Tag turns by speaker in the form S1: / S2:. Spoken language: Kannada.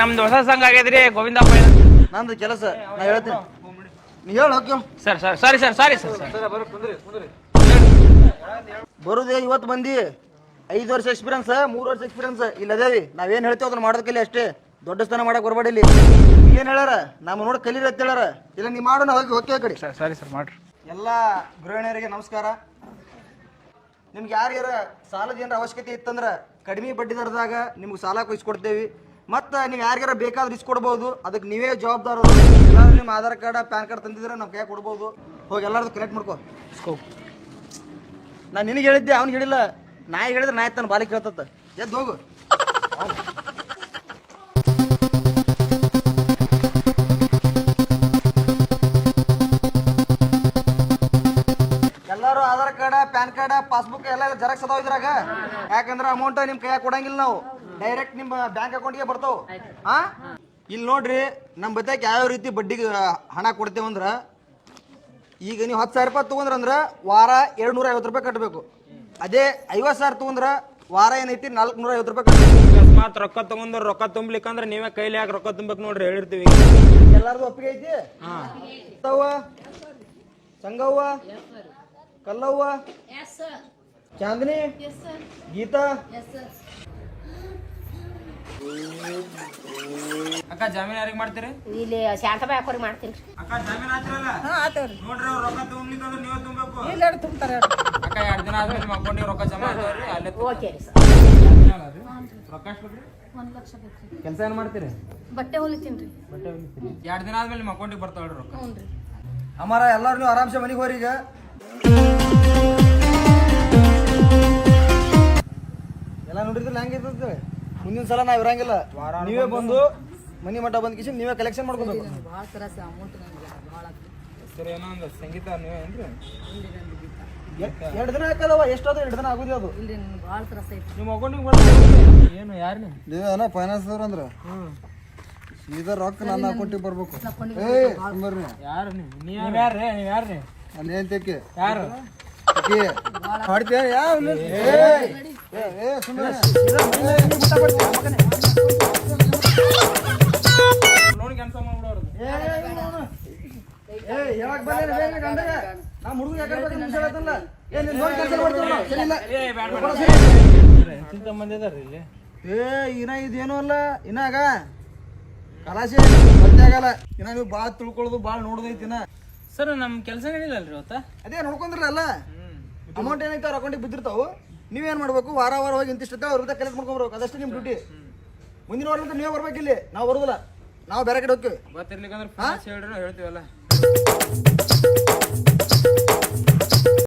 S1: ನಮ್ದು ಹೊಸ ಸಂಘ ಆಗ್ಯದ್ರಿ ಗೋವಿಂದ
S2: ನಂದು ಕೆಲಸ ನಾ ಹೇಳ್ತೀನಿ. ನೀ ಹೇಳು okay?
S1: Sir sir sorry sir sorry sir
S2: ಬರುದೇ ಇವತ್ತು ಮಂದಿ ಐದು ವರ್ಷ ಎಕ್ಸ್ಪೀರಿಯನ್ಸ್ ಮೂರು ವರ್ಷ ಎಕ್ಸ್ಪೀರಿಯನ್ಸ್ ಇಲ್ಲ ಅದೇವಿ ನಾವೇನು ಹೇಳ್ತೇವೆ ಅದನ್ನ ಮಾಡೋದಕ್ಕಿಲ್ಲ ಅಷ್ಟೇ. ದೊಡ್ಡ ಸ್ಥಾನ ಮಾಡಕ್ ಬರಬೇಡಿ ಇಲ್ಲಿ. ಏನು ಹೇಳ್ಯಾರ? ನಮ್ಮ ನೋಡಿ ಕಲೀರಿ ಅಂತ ಹೇಳಾರ ಇಲ್ಲ ನೀ ಮಾಡೋಣ ಹೋಗಿ ಓಕೆ ಆ ಕಡೆ
S1: ಸರ್ ಸಾರಿ ಸರ್ ಮಾಡ್ರಿ.
S2: ಎಲ್ಲ ಗೃಹಿಣಿಯರಿಗೆ ನಮಸ್ಕಾರ. ನಿಮ್ಗೆ ಯಾರ್ಯಾರ ಸಾಲದ ಏನಾರ ಅವಶ್ಯಕತೆ ಇತ್ತಂದ್ರೆ ಕಡಿಮೆ ಬಡ್ಡಿ ದರದಾಗ ನಿಮ್ಗೆ ಸಾಲ ಕೊಡಿಸ್ಕೊಡ್ತೇವೆ. ಮತ್ತು ನೀವು ಯಾರಿಗಾರ ಬೇಕಾದ್ರೆ ಇಸ್ಕೊಡ್ಬೋದು ಅದಕ್ಕೆ ನೀವೇ ಜವಾಬ್ದಾರರು ಎಲ್ಲರೂ ನಿಮ್ಮ ಆಧಾರ್ ಕಾರ್ಡ್, ಪ್ಯಾನ್ ಕಾರ್ಡ್ ತಂದಿದ್ರೆ ನಾವು ಕೈ ಕೊಡ್ಬೋದು. ಹೋಗಿ ಎಲ್ಲರದು ಕಲೆಕ್ಟ್ ಮಾಡ್ಕೋ. ನಾನು ನಿನಗೆ ಹೇಳಿದ್ದೆ, ಅವ್ನಿಗೆ ಹೇಳಿಲ್ಲ. ನಾಯಿ ಹೇಳಿದ್ರೆ ನಾಯಿ ತನ್ನ ಬಾಲಿಗೆ ಹೇಳ್ತತ್ತ ಎದ್ದು ಹೋಗು. Aadhaar card PAN card passbook ಎಲ್ಲ ಜೆರಾಕ್ಸ್ ಅದಾವ ಇದ್ರಾಗ. ಯಾಕಂದ್ರೆ ಅಮೌಂಟ್ ನಿಮ್ ಕೈಯಾಗ ಕೊಡಂಗಿಲ್ಲ ನಾವು. ಡೈರೆಕ್ಟ್ ನಿಮ್ಮ ಬ್ಯಾಂಕ್ ಅಕೌಂಟ್ಗೆ ಬರ್ತಾವ. ಹಾ? ಇಲ್ಲಿ ನೋಡ್ರಿ ನಮ್ಮ ಬತ್ತಾಕ ಯಾವ ರೀತಿ ಬಡ್ಡಿಗೆ ಹಣ ಕೊಡ್ತೇವಂದ್ರ ಈಗ ನೀವು ಹತ್ತು ಸಾವಿರ ರೂಪಾಯಿ ತೊಗೊಂಡ್ರ ಅಂದ್ರೆ ವಾರ ಎರಡು ನೂರ ಐವತ್ತು ರೂಪಾಯಿ ಕಟ್ಟಬೇಕು ಅದೇ ಐವತ್ತು ಸಾವಿರ ತೊಗೊಂಡ್ರೆ ವಾರ ಏನೈತಿ ನಾಲ್ಕು ನೂರ ಐವತ್ತು ರೂಪಾಯಿ ಕಟ್ಟಬೇಕು
S3: ಅಕಸ್ಮಾತ್ ರೊಕ್ಕ ತಗೊಂಡ್ರ ರೊಕ್ಕ ತುಂಬ್ಲಿಕ್ಕಂದ್ರ ನೀವೇ ಕೈಲಿ ಯಾಕೆ ರೊಕ್ಕ ತುಂಬಬೇಕು ನೋಡ್ರಿ ಹೇಳಿರ್ತೀವಿ
S2: ಎಲ್ಲಾರ್ದು ಒಪ್ಪಿಗೆ ಐತಿ? ಸಂಗವ್ವ? ಕಲ್ಲವ್ವ? ಚಾಂದಿನಿ? ಗೀತಾ?
S3: ಅಕ್ಕ ಜಾಮೀನ್ ಯಾರಿಗೆ ಮಾಡ್ತೀರಿ?
S4: ಇಲ್ಲಿ ಶಾಂತಬಾಯಿ ಹಾಕೋರಿ ಮಾಡ್ತೀನಿ
S3: ಅಕ್ಕ ಜಾಮೀನ್ ಹಾಕಿರಲ್ಲ ನೋಡ್ರಿ ಅವ್ರು ರೊಕ್ಕ ತುಂಬ್ಲಿಕ್ಕಂದ್ರ ನೀವೇ ತುಂಬಬೇಕು
S5: ಎಲ್ಲರೂ ತುಂಬ್ತಾರೆ
S3: ಅಕ್ಕ ಎರಡು ದಿನ ಆದ್ಮೇಲೆ ನಿಮ್ಮ ಅಕೌಂಟಿಗೆ ರೊಕ್ಕ ಜಮಾ ಆಗ್ತಾವ್ರಿ ಅಲ್ಲೇ
S4: ಓಕೆ ರೀ ಸರ್.
S3: ರೊಕ್ಕ ಎಷ್ಟು ಬೇಕ್ರಿ
S5: ಒಂದ್ ಲಕ್ಷ ಬೇಕ್ರಿ
S3: ಕೆಲಸ ಏನು ಮಾಡ್ತೀರಿ?
S5: ಬಟ್ಟೆ ಹೊಲಿತೀನಿ ರೀ.
S3: ಬಟ್ಟೆ ಹೊಲಿತೀನಿ ಎರಡ್ ದಿನ ಆದ್ಮೇಲೆ ನಿಮ್ಮ ಅಕೌಂಟಿಗೆ ಬರ್ತಾವ್ರಿ ರೊಕ್ಕ.
S5: ಹ್ಞೂ ರೀ.
S2: ಅಮ್ಮಾರ ಎಲ್ಲಾರು ನೀವು ಆರಾಮ್ಸೆ ಮನೆಗೆ ಹೋರಿ ಈಗ. ಎಲ್ಲ ನೋಡಿದ್ರೆ ಹಂಗೆ ಇರ್ತದೆ. ಮುಂದಿನ ಸಲ ನಾವ್ ಇರಂಗಿಲ್ಲ. ನೀವೇ ಬಂದು ಮನಿ ಮಠ ಬಂದ್ ಕಿಶನ್ ನೀವೇ ಕಲೆಕ್ಷನ್ ಮಾಡ್ಕೊಬೇಕು.
S5: ಭಾಳ ತ್ರಾಸ ಅಮೌಂಟ್ ನನಗೆ ಭಾಳ
S3: ಸರ್ ಏನೋ ಒಂದು ಸಂಗೀತ ನೀವೇ ಏನ್ರಿ?
S2: ಎರಡು ದಿನ ಹಾಕದವ ಎಷ್ಟದು ಎರಡು ದಿನ ಆಗುದಿ ಅದು.
S5: ಇಲ್ಲಿ ನನಗೆ ಭಾಳ ತ್ರಾಸ ಐತಿ
S3: ನಿಮ್ಮ ಅಕೌಂಟಿಗೆ ಏನು ಯಾರು ನೀವು?
S2: ನೀವೇನ ಫೈನಾನ್ಸ್ ಅಂದ್ರ? ಸೀದಾ ರೊಕ್ಕ ನನ್ನ ಅಕೌಂಟಿಗೆ ಬರ್ಬೇಕು. ಏ
S3: ಯಾರು ನೀವು? ನೀವ್ ಯಾರ್ರಿ ನೀವ್ ಯಾರ್ರಿ
S2: ಅಲ್ಲಿ ಏನ್ ತೆಕ್ಕಿ
S3: ಯಾರು?
S2: ಮಾಡ್ತೀಯ ಯಾವ? ಏ ಇನ್ನ ಇದೇನು ಅಲ್ಲ? ಇನ್ನಾಗ ಇನ್ನ ನೀವು ಭಾಳ ತಿಳ್ಕೊಳ್ಳೋದು ಭಾಳ ನೋಡೋದೈತಿ ಇನ್ನ
S3: ಸರ್ ನಮ್ ಕೆಲಸ ಹೇಳಿಲ್ಲ ಇವತ್ತ
S2: ಅದೇ ನೋಡ್ಕೊಂಡ್ರಲ್ಲ. ಅಮೌಂಟ್ ಏನೈತೆ ಅವ್ರ ಅಕೌಂಟಿಗೆ ಬಿದ್ದಿರ್ತಾವು. ನೀವೇನು ಮಾಡಬೇಕು? ವಾರ ವಾರ ಹೋಗಿ ಇಂತಿಷ್ಟೇ ಅವ್ರ ವಿರುದ್ಧ ಕಲೆಕ್ಟ್ ಮಾಡ್ಕೊಬೇಕು ಅದಷ್ಟೇ ನಿಮ್ಮ ಡ್ಯೂಟಿ ಮುಂದಿನ ವಾರದಿಂದ ನೀವೇ ಬರ್ಬೇಕು ಇಲ್ಲಿ. ನಾವು ಬರೋದಿಲ್ಲ. ನಾವು ಬೇರೆ ಕಡೆ ಹೋಗ್ತೀವಿ.
S3: ಗೊತ್ತಿರ್ಲಿಕ್ಕಂದ್ರೆ ಹೇಳ್ತೀವಲ್ಲ.